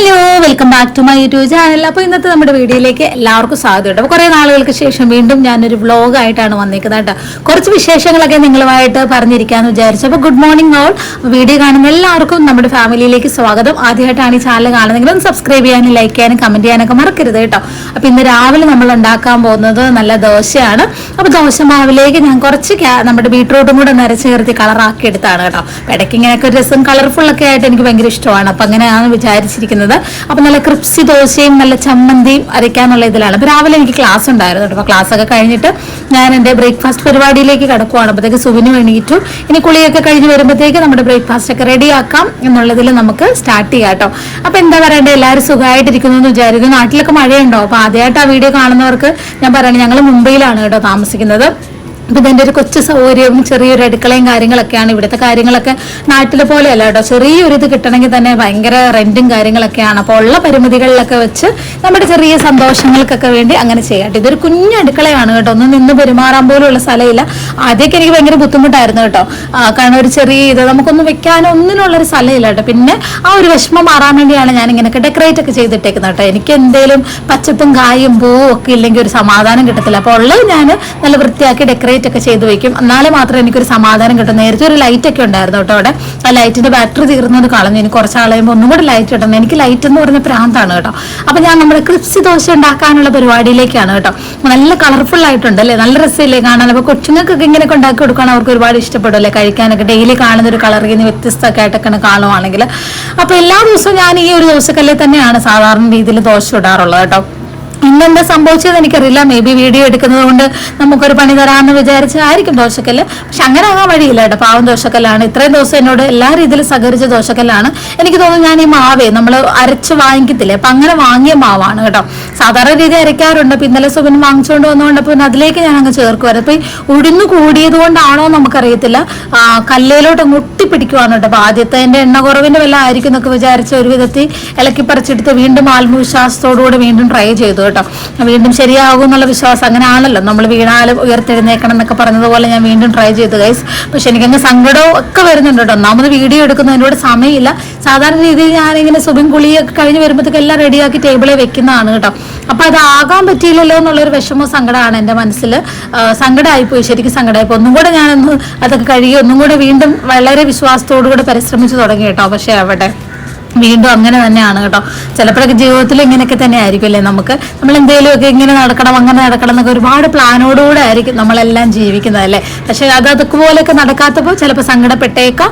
Hello welcome back to my YouTube channel. അപ്പോൾ ഇന്നത്തെ നമ്മുടെ വീഡിയോയിലേക്ക് എല്ലാവർക്കും സ്വാഗതം ഉണ്ട് അപ്പോൾ കുറേ നാളുകൾക്ക് ശേഷം വീണ്ടും ഞാനൊരു വ്ളോഗായിട്ടാണ് വന്നിരിക്കുന്നത് കേട്ടോ. കുറച്ച് വിശേഷങ്ങളൊക്കെ നിങ്ങളുമായിട്ട് പറഞ്ഞിരിക്കാമെന്ന് വിചാരിച്ചു. അപ്പോൾ ഗുഡ് മോർണിംഗ് ഓൾ വീഡിയോ കാണുന്ന എല്ലാവർക്കും നമ്മുടെ ഫാമിലിയിലേക്ക് സ്വാഗതം. ആദ്യമായിട്ടാണ് ഈ ചാനൽ കാണുന്നതെങ്കിൽ ഒന്ന് സബ്സ്ക്രൈബ് ചെയ്യാനും ലൈക്ക് ചെയ്യാനും കമന്റ് ചെയ്യാനൊക്കെ മറക്കരുത് കേട്ടോ. അപ്പോൾ ഇന്ന് രാവിലെ നമ്മൾ ഉണ്ടാക്കാൻ പോകുന്നത് നല്ല ദോശയാണ്. അപ്പോൾ ദോശ മാവിലേക്ക് ഞാൻ കുറച്ച് നമ്മുടെ ബീട്രൂട്ടും കൂടെ നരച്ച് ചേർത്ത് കളറാക്കി എടുത്താണ് കേട്ടോ. ഇടയ്ക്ക് ഇങ്ങനെയൊക്കെ ഒരു രസം കളർഫുള്ളൊക്കെ ആയിട്ട് എനിക്ക് ഭയങ്കര ഇഷ്ടമാണ്. അപ്പോൾ അങ്ങനെയാണ് വിചാരിച്ചിരിക്കുന്നത് അപ്പം നല്ല ക്രിപ്സി ദോശയും നല്ല ചമ്മന്തിയും അരയ്ക്കാന്നുള്ള ഇതിലാണ്. അപ്പോൾ രാവിലെ എനിക്ക് ക്ലാസ് ഉണ്ടായിരുന്നു കേട്ടോ. ക്ലാസ് ഒക്കെ കഴിഞ്ഞിട്ട് ഞാൻ എന്റെ ബ്രേക്ക്ഫാസ്റ്റ് പരിപാടിയിലേക്ക് കിടക്കുവാണ്. അപ്പോഴത്തേക്ക് സുവിന് വേണ്ടിയിട്ടു ഇനി കുളിയൊക്കെ കഴിഞ്ഞ് വരുമ്പോഴത്തേക്ക് നമ്മുടെ ബ്രേക്ക്ഫാസ്റ്റ് ഒക്കെ റെഡി ആക്കാം എന്നുള്ളതിൽ നമുക്ക് സ്റ്റാർട്ട് ചെയ്യാം കേട്ടോ. അപ്പോൾ എന്താ പറയണ്ടേ? എല്ലാവരും സുഖമായിട്ടിരിക്കുന്നു എന്ന് വിചാരിക്കുന്നു. നാട്ടിലൊക്കെ മഴയുണ്ടോ? അപ്പോൾ ആദ്യമായിട്ട് ആ വീഡിയോ കാണുന്നവർക്ക് ഞാൻ പറയണേ ഞങ്ങൾ മുംബൈയിലാണ് കേട്ടോ താമസിക്കുന്നത്. അപ്പം ഇതിന്റെ ഒരു കൊച്ചു സൗകര്യവും ചെറിയൊരു അടുക്കളയും കാര്യങ്ങളൊക്കെയാണ് ഇവിടുത്തെ കാര്യങ്ങളൊക്കെ നാട്ടിലെ പോലെയല്ല കേട്ടോ. ചെറിയൊരു ഇത് കിട്ടണമെങ്കിൽ തന്നെ ഭയങ്കര റെന്റും കാര്യങ്ങളൊക്കെയാണ്. അപ്പോൾ ഉള്ള പരിമിതികളിലൊക്കെ വെച്ച് നമ്മുടെ ചെറിയ സന്തോഷങ്ങൾക്കൊക്കെ വേണ്ടി അങ്ങനെ ചെയ്യാം ഇതൊരു കുഞ്ഞു അടുക്കളയാണ് കേട്ടോ. ഒന്ന് നിന്ന് പെരുമാറാൻ പോലുള്ള സ്ഥലമില്ല. ആദ്യമൊക്കെ എനിക്ക് ഭയങ്കര ബുദ്ധിമുട്ടായിരുന്നു കേട്ടോ. കാരണം ഒരു ചെറിയ ഇത് നമുക്കൊന്നും വെക്കാനോ ഒന്നിനുള്ളൊരു സ്ഥലമില്ല കേട്ടോ. പിന്നെ ആ ഒരു വിഷമം മാറാൻ വേണ്ടിയാണ് ഞാൻ ഇങ്ങനെയൊക്കെ ഡെക്കറേറ്റ് ഒക്കെ ചെയ്തിട്ടേക്കുന്നത് കേട്ടോ. എനിക്ക് എന്തെങ്കിലും പച്ചപ്പും കായും പൂവും ഒക്കെ ഇല്ലെങ്കിൽ ഒരു സമാധാനം കിട്ടത്തില്ല. അപ്പോൾ ഉള്ളത് ഞാൻ നല്ല വൃത്തിയാക്കി ഡെക്കറേറ്റ് ഒക്കെ ചെയ്ത് വെക്കും എന്നാലേ മാത്രമേ എനിക്കൊരു സമാധാനം കിട്ടും. നേരത്തെ ഒരു ലൈറ്റ് ഒക്കെ ഉണ്ടായിരുന്നു കേട്ടോ അവിടെ. ആ ലൈറ്റിന്റെ ബാറ്ററി തീർന്നത് കളഞ്ഞു. ഇനി കുറച്ച് ഒന്നും കൂടി ലൈറ്റ് കിട്ടുന്നത് എനിക്ക് ലൈറ്റ് എന്ന് പറഞ്ഞ പ്രാന്താണ് കേട്ടോ. അപ്പൊ ഞാൻ നമ്മുടെ ക്രിപ്സി ദോശ ഉണ്ടാക്കാനുള്ള പരിപാടിയിലേക്കാണ് കേട്ടോ. നല്ല കളർഫുൾ ആയിട്ടുണ്ട് അല്ലേ? നല്ല രസമില്ലേ കാണാൻ? അപ്പൊ കൊച്ചുങ്ങൾക്കൊക്കെ ഇങ്ങനെയൊക്കെ ഉണ്ടാക്കി കൊടുക്കുകയാണ് അവർക്ക് ഒരുപാട് ഇഷ്ടപ്പെടും അല്ലേ? കഴിക്കാനൊക്കെ ഡെയിലി കാണുന്ന ഒരു കളറിൽ നിന്ന് വ്യത്യസ്തമൊക്കെ ആയിട്ടൊക്കെ കാണുവാണെങ്കിൽ അപ്പൊ എല്ലാ ദിവസവും ഞാൻ ഈ ഒരു ദിവസക്കല്ലേ തന്നെയാണ് സാധാരണ രീതിയിൽ ദോശ ഇടാറുള്ളത് കേട്ടോ. ഇന്നെന്താ സംഭവിച്ചത് എനിക്കറിയില്ല. മേ ബി വീഡിയോ എടുക്കുന്നത് കൊണ്ട് നമുക്കൊരു പണി തരാമെന്ന് വിചാരിച്ചായിരിക്കും ദോശക്കല്ല്. പക്ഷെ അങ്ങനെ ആകാൻ വഴിയില്ല കേട്ടോ. പാവം ദോശക്കല്ലാണ്. ഇത്രയും ദിവസം എന്നോട് എല്ലാ രീതിയിലും സഹകരിച്ച ദോശക്കല്ലാണ്. എനിക്ക് തോന്നുന്നു ഞാൻ ഈ മാവേ നമ്മൾ അരച്ച് വാങ്ങിക്കത്തില്ലേ? അപ്പൊ അങ്ങനെ വാങ്ങിയ മാവാണ് കേട്ടോ. സാധാരണ രീതി അരയ്ക്കാറുണ്ട്. അപ്പൊ ഇന്നലെ സുബിൻ വാങ്ങിച്ചുകൊണ്ട് വന്നുകൊണ്ട് പിന്നെ അതിലേക്ക് ഞാൻ അങ്ങ് ചേർക്കുമായിരുന്നു അപ്പൊ ഈ ഉടിന്നു കൂടിയത് കൊണ്ടാണോ നമുക്കറിയത്തില്ല. ആ, കല്ലിലോട്ട് അങ്ങ് ഒട്ടിപ്പിടിക്കുവാണ് കേട്ടോ. അപ്പൊ ആദ്യത്തെ എന്റെ എണ്ണ കുറവിന്റെ വല്ല ആയിരിക്കും എന്നൊക്കെ വിചാരിച്ച ഒരു വിധത്തിൽ ഇളക്കി പറിച്ചെടുത്ത് വീണ്ടും ആത്മവിശ്വാസത്തോടുകൂടി വീണ്ടും ട്രൈ ചെയ്തു കേട്ടോ. വീണ്ടും ശരിയാകും എന്നുള്ള വിശ്വാസം അങ്ങനെ ആണല്ലോ നമ്മൾ വീണാലും ഉയർത്തെഴുന്നേക്കണം എന്നൊക്കെ പറഞ്ഞതുപോലെ ഞാൻ വീണ്ടും ട്രൈ ചെയ്തു ഗൈസ് പക്ഷെ എനിക്കങ്ങ് സങ്കടവും ഒക്കെ വരുന്നുണ്ട് കേട്ടോ. ഒന്നാമത് വീഡിയോ എടുക്കുന്നതിനോട് സമയമില്ല. സാധാരണ രീതിയിൽ ഞാനിങ്ങനെ സുബിൻ കുളിയൊക്കെ കഴിഞ്ഞ് വരുമ്പോഴത്തേക്ക് എല്ലാം റെഡിയാക്കി ടേബിളിൽ വെക്കുന്നതാണ് കേട്ടോ. അപ്പൊ അത് ആകാൻ പറ്റിയില്ലല്ലോ എന്നുള്ളൊരു വിഷമവും സങ്കടമാണ് എന്റെ മനസ്സിൽ. സങ്കടമായിപ്പോയി ശരിക്കും സങ്കടമായിപ്പോയി ഒന്നും കൂടെ ഞാനൊന്ന് അതൊക്കെ കഴുകി ഒന്നും കൂടെ വീണ്ടും വളരെ വിശ്വാസത്തോടു കൂടെ പരിശ്രമിച്ചു തുടങ്ങി കേട്ടോ. പക്ഷെ അവിടെ വീണ്ടും അങ്ങനെ തന്നെയാണ് കേട്ടോ. ചിലപ്പോഴൊക്കെ ജീവിതത്തിൽ ഇങ്ങനെയൊക്കെ തന്നെ ആയിരിക്കുമല്ലേ നമുക്ക്? നമ്മൾ എന്തെങ്കിലുമൊക്കെ ഇങ്ങനെ നടക്കണം അങ്ങനെ നടക്കണം എന്നൊക്കെ ഒരുപാട് പ്ലാനോടുകൂടെ ആയിരിക്കും നമ്മളെല്ലാം ജീവിക്കുന്നത് അല്ലേ? പക്ഷെ അത് അതുപോലെയൊക്കെ നടക്കാത്തപ്പോൾ ചിലപ്പോൾ സങ്കടപ്പെട്ടേക്കാം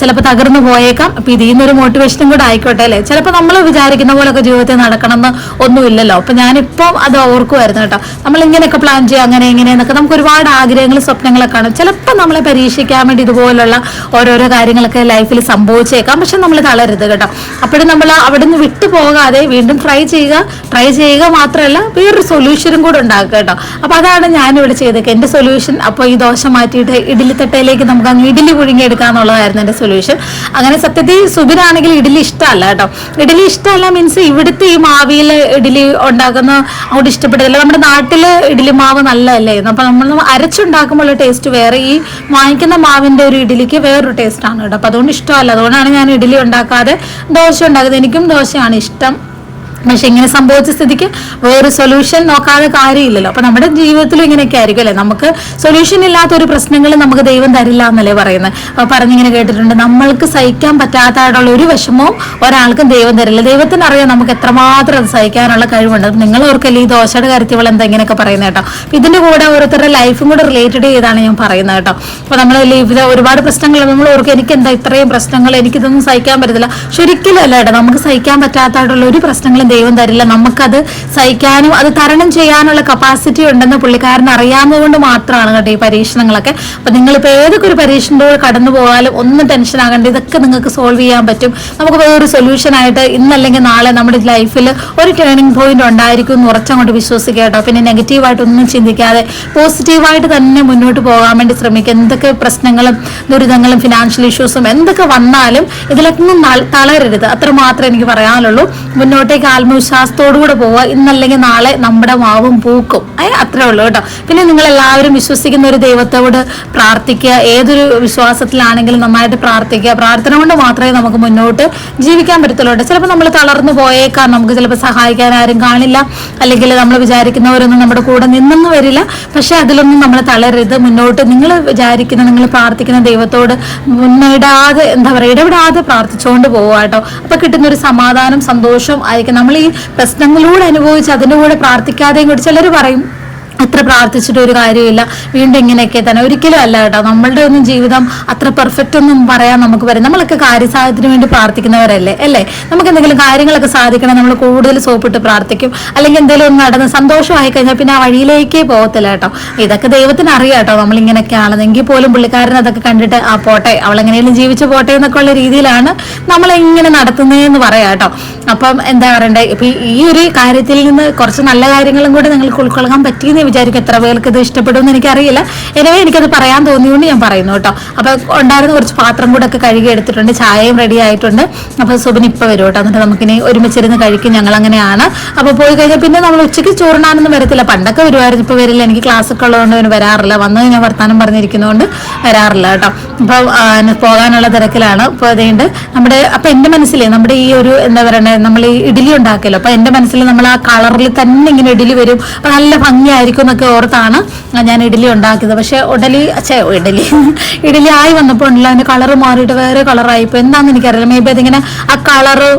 ചിലപ്പോൾ തകർന്നു പോയേക്കാം. അപ്പം ഇതിൽ നിന്നൊരു മോട്ടിവേഷനും കൂടെ ആയിക്കോട്ടെ അല്ലേ? ചിലപ്പോൾ നമ്മൾ വിചാരിക്കുന്ന പോലെയൊക്കെ ജീവിതത്തിൽ നടക്കണം എന്ന് ഒന്നുമില്ലല്ലോ. അപ്പം ഞാനിപ്പം അത് ഓർക്കുമായിരുന്നു കേട്ടോ. നമ്മൾ ഇങ്ങനെയൊക്കെ പ്ലാൻ ചെയ്യുക അങ്ങനെ ഇങ്ങനെ എന്നൊക്കെ നമുക്ക് ഒരുപാട് ആഗ്രഹങ്ങൾ സ്വപ്നങ്ങളൊക്കെ കാണും. ചിലപ്പോൾ നമ്മളെ പരീക്ഷിക്കാൻ വേണ്ടി ഇതുപോലുള്ള ഓരോരോ കാര്യങ്ങളൊക്കെ ലൈഫിൽ സംഭവിച്ചേക്കാം. പക്ഷെ നമ്മൾ തളരരുത് കേട്ടോ. അപ്പോഴും നമ്മൾ അവിടെ നിന്ന് വിട്ടു പോകാതെ വീണ്ടും ട്രൈ ചെയ്യുക ട്രൈ ചെയ്യുക മാത്രമല്ല വേറൊരു സൊല്യൂഷനും കൂടെ ഉണ്ടാക്കുക കേട്ടോ. അപ്പൊ അതാണ് ഞാനിവിടെ ചെയ്തേക്കുക എന്റെ സൊല്യൂഷൻ അപ്പോൾ ഈ ദോശ മാറ്റിയിട്ട് ഇഡലി തട്ടയിലേക്ക് നമുക്ക് അങ്ങ് ഇഡ്ഡലി പുഴുങ്ങിയെടുക്കുക എന്നുള്ളതായിരുന്നു എന്റെ സൊല്യൂഷൻ അങ്ങനെ സത്യത്തിൽ സുബിനാണെങ്കിൽ ഇഡ്ഡലി ഇഷ്ടമല്ല കേട്ടോ. ഇഡ്ഡലി ഇഷ്ടമല്ല മീൻസ് ഇവിടുത്തെ ഈ മാവിയിൽ ഇഡ്ഡലി ഉണ്ടാക്കുന്ന അങ്ങോട്ട് ഇഷ്ടപ്പെടുന്നില്ല നമ്മുടെ നാട്ടിൽ ഇഡ്ഡലി മാവ് നല്ലതല്ലേ? അപ്പോൾ നമ്മൾ അരച്ചുണ്ടാക്കുമ്പോൾ ടേസ്റ്റ് വേറെ. ഈ വാങ്ങിക്കുന്ന മാവിന്റെ ഒരു ഇഡ്ഡലിക്ക് വേറൊരു ടേസ്റ്റ് ആണ് കേട്ടോ. അപ്പോൾ അതുകൊണ്ട് ഇഷ്ടമല്ല. അതുകൊണ്ടാണ് ഞാൻ ഇഡ്ഡലി ഉണ്ടാക്കാതെ ദോശ ഉണ്ടാക്കുന്നത് എനിക്കും ദോശയാണ് ഇഷ്ടം. പക്ഷെ ഇങ്ങനെ സംഭവിച്ച സ്ഥിതിക്ക് വേറൊരു സൊല്യൂഷൻ നോക്കാതെ കാര്യമില്ലല്ലോ. അപ്പൊ നമ്മുടെ ജീവിതത്തിലും ഇങ്ങനെയൊക്കെ ആയിരിക്കും അല്ലെ? നമുക്ക് സൊല്യൂഷൻ ഇല്ലാത്ത ഒരു പ്രശ്നങ്ങൾ നമുക്ക് ദൈവം തരില്ല എന്നല്ലേ പറയുന്നത്. അപ്പൊ പറഞ്ഞിങ്ങനെ കേട്ടിട്ടുണ്ട് നമ്മൾക്ക് സഹിക്കാൻ പറ്റാത്തതായിട്ടുള്ള ഒരു വിഷമവും ഒരാൾക്കും ദൈവം തരില്ല. ദൈവത്തിന് അറിയാം നമുക്ക് എത്രമാത്രം അത് സഹിക്കാനുള്ള കഴിവുണ്ട്. നിങ്ങൾ ഓർക്കല്ലേ ഈ ദോശയുടെ കാര്യത്തിൽ ഇവൾ എന്താ ഇങ്ങനെയൊക്കെ പറയുന്നത് കേട്ടോ. ഇതിന്റെ കൂടെ ഓരോരുത്തരുടെ ലൈഫും കൂടെ റിലേറ്റഡ് ചെയ്താണ് ഞാൻ പറയുന്നത് കേട്ടോ. അപ്പൊ നമ്മൾ ലൈഫിൽ ഒരുപാട് പ്രശ്നങ്ങൾ നമ്മൾ ഓർക്കും എനിക്ക് എന്താ ഇത്രയും പ്രശ്നങ്ങൾ? എനിക്കിതൊന്നും സഹിക്കാൻ പറ്റത്തില്ല. ശരിക്കും അല്ല കേട്ടോ നമുക്ക് സഹിക്കാൻ പറ്റാത്തതായിട്ടുള്ള ഒരു പ്രശ്നങ്ങളും ദൈവം തരില്ല. നമുക്കത് സഹിക്കാനും അത് തരണം ചെയ്യാനുള്ള കപ്പാസിറ്റി ഉണ്ടെന്ന് പുള്ളിക്കാരൻ അറിയാവുന്നത് കൊണ്ട് മാത്രമാണ് കേട്ടോ ഈ പരീക്ഷണങ്ങളൊക്കെ. അപ്പൊ നിങ്ങളിപ്പോൾ ഏതൊക്കെ ഒരു പരീക്ഷണത്തോട് കടന്നു പോകാനും ഒന്നും ടെൻഷൻ ആകണ്ട. ഇതൊക്കെ നിങ്ങൾക്ക് സോൾവ് ചെയ്യാൻ പറ്റും. നമുക്ക് വേറൊരു സൊല്യൂഷൻ ആയിട്ട് ഇന്നല്ലെങ്കിൽ നാളെ നമ്മുടെ ലൈഫിൽ ഒരു ടേണിംഗ് പോയിന്റ് ഉണ്ടായിരിക്കും എന്ന് ഉറച്ചങ്ങോട്ട് വിശ്വസിക്കുക കേട്ടോ. പിന്നെ നെഗറ്റീവായിട്ടൊന്നും ചിന്തിക്കാതെ പോസിറ്റീവായിട്ട് തന്നെ മുന്നോട്ട് പോകാൻ വേണ്ടി ശ്രമിക്കുക. എന്തൊക്കെ പ്രശ്നങ്ങളും ദുരിതങ്ങളും ഫിനാൻഷ്യൽ ഇഷ്യൂസും എന്തൊക്കെ വന്നാലും ഇതിലൊന്നും തളരരുത്. അത്ര മാത്രമേ എനിക്ക് പറയാനുള്ളൂ. മുന്നോട്ടേക്ക് കൂടെ പോവുക. ഇന്നല്ലെങ്കിൽ നാളെ നമ്മുടെ മാവും പൂക്കും. ഏ അത്രേ ഉള്ളൂ കേട്ടോ. പിന്നെ നിങ്ങൾ എല്ലാവരും വിശ്വസിക്കുന്ന ഒരു ദൈവത്തോട് പ്രാർത്ഥിക്കുക. ഏതൊരു വിശ്വാസത്തിലാണെങ്കിലും നന്നായിട്ട് പ്രാർത്ഥിക്കുക. പ്രാർത്ഥന കൊണ്ട് മാത്രമേ നമുക്ക് മുന്നോട്ട് ജീവിക്കാൻ പറ്റത്തുള്ളൂ. ചിലപ്പോൾ നമ്മൾ തളർന്നു പോയേക്കാം. നമുക്ക് ചിലപ്പോൾ സഹായിക്കാൻ ആരും കാണില്ല. അല്ലെങ്കിൽ നമ്മൾ വിചാരിക്കുന്നവരൊന്നും നമ്മുടെ കൂടെ നിന്നൊന്നും വരില്ല. പക്ഷെ അതിലൊന്നും നമ്മൾ തളരരുത്. മുന്നോട്ട് നിങ്ങൾ വിചാരിക്കുന്ന നിങ്ങൾ പ്രാർത്ഥിക്കുന്ന ദൈവത്തോട് മുന്നിടാതെ എന്താ പറയുക ഇടപെടാതെ പ്രാർത്ഥിച്ചുകൊണ്ട് പോവുക കേട്ടോ. അപ്പൊ കിട്ടുന്ന ഒരു സമാധാനം സന്തോഷം ആയിരിക്കും. നമ്മൾ ഈ പ്രശ്നങ്ങളിലൂടെ അനുഭവിച്ച് അതിന്റെ കൂടെ പ്രാർത്ഥിക്കാതെയും കൂടി ചിലർ പറയും. അത്ര പ്രാർത്ഥിച്ചിട്ട് ഒരു കാര്യമില്ല. വീണ്ടും ഇങ്ങനെയൊക്കെ തന്നെ. ഒരിക്കലും അല്ല കേട്ടോ. നമ്മളുടെ ഒന്നും ജീവിതം അത്ര പെർഫെക്റ്റ് ഒന്നും പറയാൻ നമുക്ക് വരും നമ്മളൊക്കെ കാര്യസാധ്യത്തിന് വേണ്ടി പ്രാർത്ഥിക്കുന്നവരല്ലേ? അല്ലേ? നമുക്ക് എന്തെങ്കിലും കാര്യങ്ങളൊക്കെ സാധിക്കണം. നമ്മൾ കൂടുതൽ സോപ്പിട്ട് പ്രാർത്ഥിക്കും. അല്ലെങ്കിൽ എന്തെങ്കിലും ഒന്ന് നടന്ന് സന്തോഷമായി കഴിഞ്ഞാൽ പിന്നെ ആ വഴിയിലേക്കേ പോകത്തില്ല കേട്ടോ. ഇതൊക്കെ ദൈവത്തിന് അറിയാം കേട്ടോ. നമ്മൾ ഇങ്ങനെയൊക്കെയാണെന്നെങ്കിൽ പോലും പുള്ളിക്കാരൻ അതൊക്കെ കണ്ടിട്ട് ആ പോട്ടെ. അവൾ എങ്ങനെയും ജീവിച്ചു പോട്ടെ എന്നൊക്കെ ഉള്ള രീതിയിലാണ് നമ്മളെങ്ങനെ നടത്തുന്നതെന്ന് പറയാം കേട്ടോ. അപ്പം എന്താ പറയണ്ടേ? ഇപ്പൊ ഈ ഒരു കാര്യത്തിൽ നിന്ന് കുറച്ച് നല്ല കാര്യങ്ങളും കൂടി നിങ്ങൾക്ക് ഉൾക്കൊള്ളാൻ പറ്റിയെന്ന് വിചാരിക്കും എത്ര പേർക്ക് ഇത് ഇഷ്ടപ്പെടുമെന്ന് എനിക്കറിയില്ല. എനിവേ എനിക്കത് പറയാൻ തോന്നിയോണ്ട് ഞാൻ പറയുന്നു കേട്ടോ. അപ്പോൾ ഉണ്ടായിരുന്ന കുറച്ച് പാത്രം കൂടെ ഒക്കെ കഴുകി എടുത്തിട്ടുണ്ട്. ചായയും റെഡി ആയിട്ടുണ്ട്. അപ്പോൾ സുബിൻ ഇപ്പൊ വരും കേട്ടോ. എന്നിട്ട് നമുക്കിനി ഒരുമിച്ചിരുന്ന് കഴിക്കും. ഞങ്ങൾ അങ്ങനെയാണ് അപ്പോൾ പോയി കഴിഞ്ഞാൽ പിന്നെ നമ്മൾ ഉച്ചയ്ക്ക് ചോറിനാനൊന്നും വരത്തില്ല. പണ്ടൊക്കെ വരുമായിരുന്നു. ഇപ്പൊ വരില്ല. എനിക്ക് ക്ലാസ് ഒക്കെ ഉള്ളതുകൊണ്ട് അവന് വരാറില്ല. വന്നത് ഞാൻ വർത്താനം പറഞ്ഞിരിക്കുന്നതുകൊണ്ട് വരാറില്ല കേട്ടോ. അപ്പോൾ പോകാനുള്ള തിരക്കിലാണ്. അപ്പോൾ അതുകൊണ്ട് നമ്മുടെ അപ്പോൾ എന്റെ മനസ്സിലേ നമ്മുടെ ഈ ഒരു എന്താ പറയണേ നമ്മൾ ഈ ഇഡ്ഡലി ഉണ്ടാക്കലോ അപ്പോൾ എന്റെ മനസ്സിൽ നമ്മൾ ആ കളറിൽ തന്നെ ഇങ്ങനെ ഇഡ്ഡലി വരും. നല്ല ഭംഗിയായിരിക്കും. എന്നൊക്കെ ഓർത്താണ് ഞാൻ ഇഡലി ഉണ്ടാക്കിയത്. പക്ഷേ ഉടലി അച്ഛേ ഇഡലി ഇഡലി ആയി വന്നപ്പോൾ ഉണ്ടല്ലോ അതിന്റെ കളർ മാറിയിട്ട് വേറെ കളറായി ഇപ്പൊ എന്താണെന്ന് എനിക്കറിയില്ല. മേ ബി അതിങ്ങനെ ആ കളറ്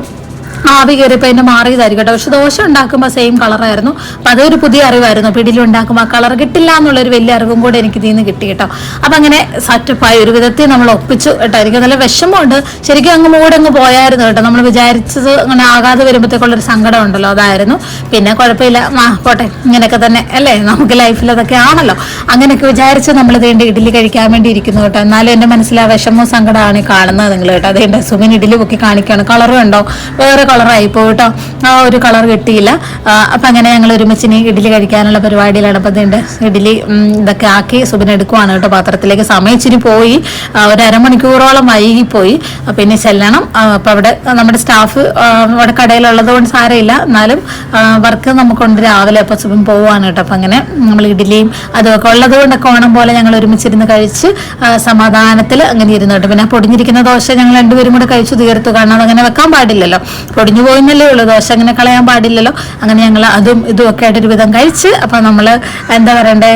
ആവി കയറിയപ്പോൾ അതിന്റെ മാറിയതായിരിക്കും കേട്ടോ. പക്ഷെ ദോശ ഉണ്ടാക്കുമ്പോൾ സെയിം കളറായിരുന്നു അപ്പം അതൊരു പുതിയ അറിവായിരുന്നു. പിടിയിൽ ഉണ്ടാക്കുമ്പോൾ ആ കളർ കിട്ടില്ല എന്നുള്ളൊരു വലിയ അറിവും കൂടെ എനിക്ക് ഇതിൽ നിന്ന് കിട്ടി കേട്ടോ. അപ്പം അങ്ങനെ സെറ്റപ്പായി ഒരു വിധത്തിൽ നമ്മൾ ഒപ്പിച്ചു കേട്ടോ. എനിക്ക് നല്ല വിഷമമുണ്ട്. ശരിക്കും അങ്ങ് മൂടങ്ങ് പോയായിരുന്നു കേട്ടോ. നമ്മൾ വിചാരിച്ചത് അങ്ങനെ ആകാതെ വരുമ്പോഴത്തേക്കുള്ളൊരു സങ്കടം ഉണ്ടല്ലോ അതായിരുന്നു. പിന്നെ കുഴപ്പമില്ല. ആ പോട്ടെ. ഇങ്ങനെയൊക്കെ തന്നെ അല്ലേ? നമുക്ക് ലൈഫിൽ അതൊക്കെ ആണല്ലോ. അങ്ങനെയൊക്കെ വിചാരിച്ച് നമ്മൾ ഇതേണ്ട ഇഡ്ഡലി കഴിക്കാൻ വേണ്ടി ഇരിക്കുന്നു കേട്ടോ. എന്നാലും എന്റെ മനസ്സിൽ ആ വിഷമവും സങ്കടമാണ് കാണുന്നത് നിങ്ങൾ കേട്ടോ. അതേണ്ട സുമിൻ ഇഡ്ഡലി പൊക്കി കാണിക്കുകയാണ്. കളറും ഉണ്ടോ? വേറെ കളറായി പോയിട്ടോ. ആ ഒരു കളർ കിട്ടിയില്ല. അപ്പം അങ്ങനെ ഞങ്ങൾ ഒരുമിച്ചിന് ഇഡ്ഡലി കഴിക്കാനുള്ള പരിപാടിയിൽ ഇടപെടുന്നുണ്ട്. ഇഡ്ഡലി ഇതൊക്കെ ആക്കി സുബിൻ എടുക്കുവാണ് കേട്ടോ പാത്രത്തിലേക്ക്. സമയം ഇച്ചിരി പോയി ഒരു അരമണിക്കൂറോളം വൈകിപ്പോയി. പിന്നെ ചെല്ലണം. അപ്പം അവിടെ നമ്മുടെ സ്റ്റാഫ് അവിടെ കടയിലുള്ളത് കൊണ്ട് സാരമില്ല. എന്നാലും വർക്ക് നമുക്കുണ്ട് രാവിലെ അപ്പം സുബിൻ പോവാണ് കേട്ടോ. അപ്പം അങ്ങനെ നമ്മൾ ഇഡ്ഡലിയും അതൊക്കെ ഉള്ളത് കൊണ്ടൊക്കെ ഓണം പോലെ ഞങ്ങൾ ഒരുമിച്ചിരുന്ന് കഴിച്ച് സമാധാനത്തിൽ അങ്ങനെ ഇരുന്നു കേട്ടോ. പിന്നെ പൊടിഞ്ഞിരിക്കുന്ന ദോശ ഞങ്ങൾ രണ്ടുപേരും കൂടെ കഴിച്ചു തീർത്തു. കാരണം അതങ്ങനെ വെക്കാൻ പാടില്ലല്ലോ. പൊടിഞ്ഞു പോയിന്നല്ലേ ഉള്ളൂ. ദോശ അങ്ങനെ കളയാൻ പാടില്ലല്ലോ. അങ്ങനെ ഞങ്ങൾ അതും ഇതും ഒക്കെ ആയിട്ട് ഒരുവിധം കഴിച്ച് അപ്പൊ നമ്മൾ എന്താ പറയണ്ടേ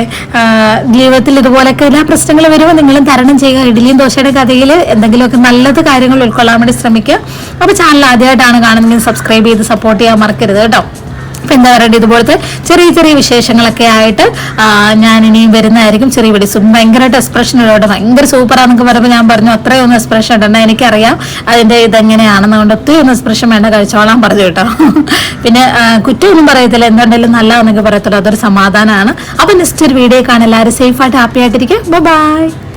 ജീവിതത്തിൽ ഇതുപോലൊക്കെ എല്ലാ പ്രശ്നങ്ങൾ വരുമ്പോൾ നിങ്ങളും തരണം ചെയ്യുക. ഇഡ്ഡലിയും ദോശയുടെ കഥയിൽ എന്തെങ്കിലുമൊക്കെ നല്ലത് കാര്യങ്ങൾ ഉൾക്കൊള്ളാൻ വേണ്ടി ശ്രമിക്കുക. അപ്പോൾ ചാനൽ ആദ്യമായിട്ടാണ് കാണുന്നതെങ്കിൽ സബ്സ്ക്രൈബ് ചെയ്ത് സപ്പോർട്ട് ചെയ്യാൻ മറക്കരുത് കേട്ടോ. അപ്പൊ എന്താ പറയുക ഇതുപോലത്തെ ചെറിയ ചെറിയ വിശേഷങ്ങളൊക്കെ ആയിട്ട് ഞാൻ ഇനിയും വരുന്നതായിരിക്കും. ചെറിയ വീഡിയോസ് ഭയങ്കരമായിട്ട് എക്സ്പ്രഷൻ ഇടോട്ടെ ഭയങ്കര സൂപ്പറാന്നൊക്കെ പറയുമ്പോൾ ഞാൻ പറഞ്ഞു അത്രയും ഒന്ന് എക്സ്പ്രഷൻ ഇടണ്ട. എനിക്കറിയാം അതിന്റെ ഇതെങ്ങനെയാണെന്ന് കൊണ്ട് ഒത്തിരി ഒന്ന് എക്സ്പ്രഷൻ വേണ്ട. കഴിച്ചോളാൻ പറഞ്ഞു കേട്ടോ. പിന്നെ കുറ്റമൊന്നും പറയത്തില്ല. എന്തുണ്ടെങ്കിലും നല്ലതെന്നൊക്കെ പറയത്തുള്ളൂ. അതൊരു സമാധാനമാണ്. അപ്പൊ നെക്സ്റ്റ് ഒരു വീഡിയോ കാണാൻ എല്ലാവരും സേഫ് ആയിട്ട് ഹാപ്പി ആയിട്ടിരിക്കുക. ബൈ